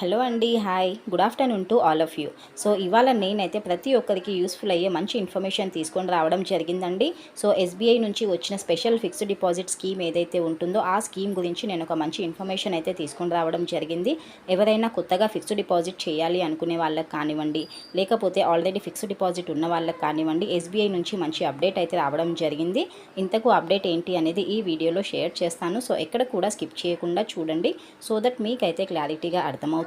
Hello అండి hi. Good afternoon to all of you. So ఇవాళ నేనైతే ప్రతి ఒక్కరికి యూస్ఫుల్ అయ్యే మంచి ఇన్ఫర్మేషన్ తీసుకొని రావడం జరిగిందండి. సో ఎస్బీఐ నుంచి వచ్చిన స్పెషల్ ఫిక్స్డ్ డిపాజిట్ స్కీమ్ ఏదైతే ఉంటుందో ఆ స్కీమ్ గురించి నేను ఒక మంచి ఇన్ఫర్మేషన్ అయితే తీసుకొని రావడం జరిగింది. ఎవరైనా కొత్తగా ఫిక్స్డ్ డిపాజిట్ చేయాలి అనుకునే వాళ్ళకి కానివ్వండి లేకపోతే ఆల్రెడీ ఫిక్స్డ్ డిపాజిట్ ఉన్న వాళ్ళకి కానివ్వండి ఎస్బీఐ నుంచి మంచి అప్డేట్ అయితే రావడం జరిగింది. ఇంతకు అప్డేట్ ఏంటి అనేది ఈ వీడియోలో షేర్ చేస్తాను. సో ఎక్కడ కూడా స్కిప్ చేయకుండా చూడండి. సో దట్ మీకైతే క్లారిటీగా అర్థమవుతుంది.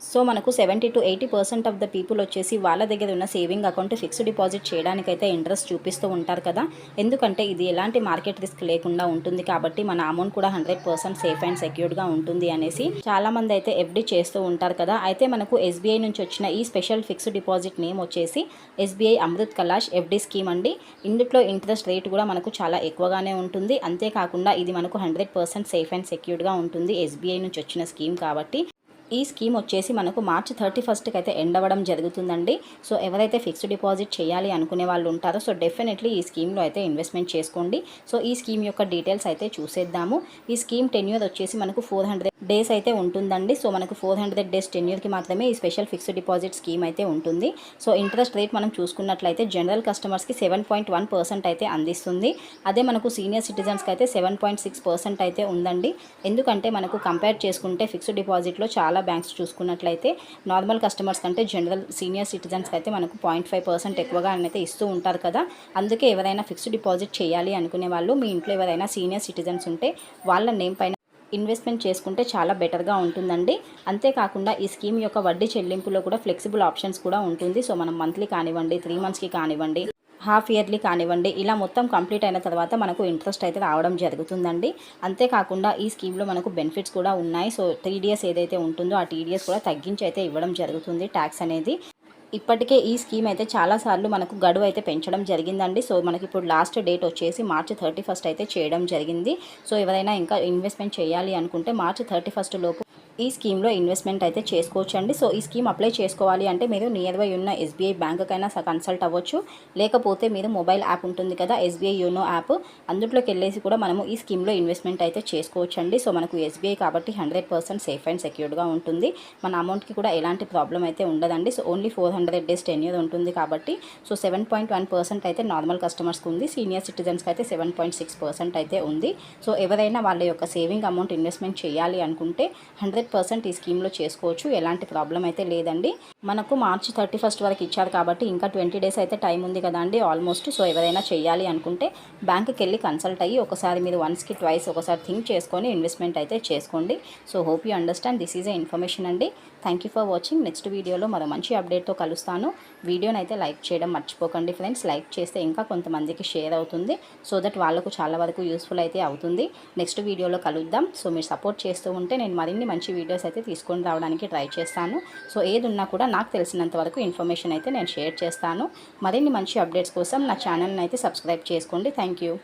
సో మనకు seventy to eighty percent of the people వచ్చేసి వాళ్ళ దగ్గర ఉన్న సేవింగ్ అకౌంట్ ఫిక్స్డ్ డిపాజిట్ చేయడానికైతే ఇంట్రెస్ట్ చూపిస్తూ ఉంటారు కదా. ఎందుకంటే ఇది ఎలాంటి మార్కెట్ రిస్క్ లేకుండా ఉంటుంది కాబట్టి మన అమౌంట్ కూడా హండ్రెడ్ పర్సెంట్ సేఫ్ అండ్ సెక్యూర్డ్గా ఉంటుంది అనేసి చాలా మంది అయితే ఎఫ్డి చేస్తూ ఉంటారు కదా. అయితే మనకు ఎస్బీఐ నుంచి వచ్చిన ఈ స్పెషల్ ఫిక్స్డ్ డిపాజిట్ నేమ్ వచ్చేసి SBI Amrit Kalash FD scheme అండి. ఇందులో ఇంట్రెస్ట్ రేట్ కూడా మనకు చాలా ఎక్కువగానే ఉంటుంది. అంతేకాకుండా ఇది మనకు హండ్రెడ్ పర్సెంట్ సేఫ్ అండ్ సెక్యూర్డ్గా ఉంటుంది ఎస్బీఐ నుంచి వచ్చిన స్కీమ్ కాబట్టి. ఈ స్కీమ్ వచ్చేసి మనకు మార్చి థర్టీ ఫస్ట్కి అయితే ఎండ్ అవ్వడం జరుగుతుందండి. సో ఎవరైతే ఫిక్స్డ్ డిపాజిట్ చేయాలి అనుకునే వాళ్ళు ఉంటారో సో డెఫినెట్లీ ఈ స్కీమ్లో అయితే ఇన్వెస్ట్మెంట్ చేసుకోండి. సో ఈ స్కీమ్ యొక్క డీటెయిల్స్ అయితే చూసేద్దాము. ఈ స్కీమ్ టెన్యూర్ వచ్చేసి మనకు ఫోర్ హండ్రెడ్ డేస్ అయితే ఉంటుందండి. సో మనకు ఫోర్ హండ్రెడ్ డేస్ టెన్యూర్కి మాత్రమే ఈ స్పెషల్ ఫిక్స్డ్ డిపాజిట్ స్కీమ్ అయితే ఉంటుంది. సో ఇంట్రెస్ట్ రేట్ మనం చూసుకున్నట్లయితే జనరల్ కస్టమర్స్కి సెవెన్ పాయింట్ వన్ పర్సెంట్ అయితే అందిస్తుంది. అదే మనకు సీనియర్ సిటిజన్స్కి అయితే సెవెన్ పాయింట్ సిక్స్ పర్సెంట్ అయితే ఉందండి. ఎందుకంటే మనకు కంపేర్ చేసుకుంటే ఫిక్స్డ్ డిపాజిట్లో చాలా బ్యాంక్స్ చూసుకున్నట్లయితే నార్మల్ కస్టమర్స్ కంటే జనరల్ సీనియర్ సిటిజన్స్కి అయితే మనకు పాయింట్ ఫైవ్ పర్సెంట్ ఎక్కువగా అయితే ఇస్తూ ఉంటారు కదా. అందుకే ఎవరైనా ఫిక్స్డ్ డిపాజిట్ చేయాలి అనుకునే వాళ్ళు మీ ఇంట్లో ఎవరైనా సీనియర్ సిటిజన్స్ ఉంటే వాళ్ళ నేమ్ పైన ఇన్వెస్ట్మెంట్ చేసుకుంటే చాలా బెటర్గా ఉంటుందండి. అంతేకాకుండా ఈ స్కీమ్ యొక్క వడ్డీ చెల్లింపులో కూడా ఫ్లెక్సిబుల్ ఆప్షన్స్ కూడా ఉంటుంది. సో మనం మంత్లీ కానివ్వండి త్రీ మంత్స్కి కానివ్వండి హాఫ్ ఇయర్లీ కానివ్వండి ఇలా మొత్తం కంప్లీట్ అయిన తర్వాత మనకు ఇంట్రెస్ట్ అయితే రావడం జరుగుతుందండి. అంతేకాకుండా ఈ స్కీమ్లో మనకు బెనిఫిట్స్ కూడా ఉన్నాయి. సో టీడీఎస్ ఏదైతే ఉంటుందో ఆ టీడీఎస్ కూడా తగ్గించి అయితే ఇవ్వడం జరుగుతుంది ట్యాక్స్ అనేది. ఇప్పటికే ఈ స్కీమ్ అయితే చాలాసార్లు మనకు గడువు అయితే పెంచడం జరిగిందండి. సో మనకి ఇప్పుడు లాస్ట్ డేట్ వచ్చేసి మార్చి థర్టీ ఫస్ట్ అయితే చేయడం జరిగింది. సో ఎవరైనా ఇంకా ఇన్వెస్ట్మెంట్ చేయాలి అనుకుంటే మార్చి థర్టీ ఫస్ట్ లోపు ఈ స్కీమ్లో ఇన్వెస్ట్మెంట్ అయితే చేసుకోవచ్చు అండి సో ఈ స్కీమ్ అప్లై చేసుకోవాలి అంటే మీరు నియర్ బై ఉన్న ఎస్బీఐ బ్యాంకుకైనా కన్సల్ట్ అవ్వచ్చు. లేకపోతే మీరు మొబైల్ యాప్ ఉంటుంది కదా ఎస్బీఐ యోనో యాప్. అందులోకి వెళ్ళేసి కూడా మనము ఈ స్కీమ్లో ఇన్వెస్ట్మెంట్ అయితే చేసుకోవచ్చు అండి సో మనకు ఎస్బీఐ కాబట్టి హండ్రెడ్ పర్సెంట్ సేఫ్ అండ్ సెక్యూర్డ్గా ఉంటుంది. మన అమౌంట్కి కూడా ఎలాంటి ప్రాబ్లం అయితే ఉండదండి. So only four hundred days tenure ఉంటుంది కాబట్టి so seven point one percent అయితే నార్మల్ కస్టమర్స్కి ఉంది. సీనియర్ సిటిజన్స్కి అయితే సెవెన్ పాయింట్ సిక్స్ పర్సెంట్ అయితే ఉంది. సో ఎవరైనా వాళ్ళ యొక్క సేవింగ్ అమౌంట్ ఇన్వెస్ట్మెంట్ చేయాలి అనుకుంటే హండ్రెడ్ పర్సెంట్ ఈ స్కీమ్లో చేసుకోవచ్చు. ఎలాంటి ప్రాబ్లం అయితే లేదండి. మనకు మార్చి థర్టీ ఫస్ట్ వరకు ఇచ్చారు కాబట్టి ఇంకా ట్వంటీ డేస్ అయితే టైం ఉంది కదండి ఆల్మోస్ట్ సో ఎవరైనా చేయాలి అనుకుంటే బ్యాంక్కి వెళ్ళి కన్సల్ట్ అయ్యి ఒకసారి మీరు వన్స్కి ట్వైస్ ఒకసారి థింక్ చేసుకొని ఇన్వెస్ట్మెంట్ అయితే చేసుకోండి. So hope you understand this is a information అండి. Thank you for watching next వీడియోలో మరో మంచి అప్డేట్తో కలుస్తాను. వీడియోని అయితే లైక్ చేయడం మర్చిపోకండి ఫ్రెండ్స్ లైక్ చేస్తే ఇంకా కొంతమందికి షేర్ అవుతుంది. సో దట్ వాళ్ళకు చాలా వరకు యూస్ఫుల్ అయితే అవుతుంది. నెక్స్ట్ వీడియోలో కలుద్దాం. సో మీరు సపోర్ట్ చేస్తూ ఉంటే నేను మరిన్ని మంచి వీడియోస్ అయితే తీసుకొని రావడానికి ట్రై చేస్తాను. సో ఏది ఉన్నా కూడా నాకు తెలిసినంత వరకు ఇన్ఫర్మేషన్ అయితే నేను షేర్ చేస్తాను. మరిన్ని మంచి అప్డేట్స్ కోసం నా ఛానల్ని అయితే సబ్స్క్రైబ్ చేసుకోండి. Thank you.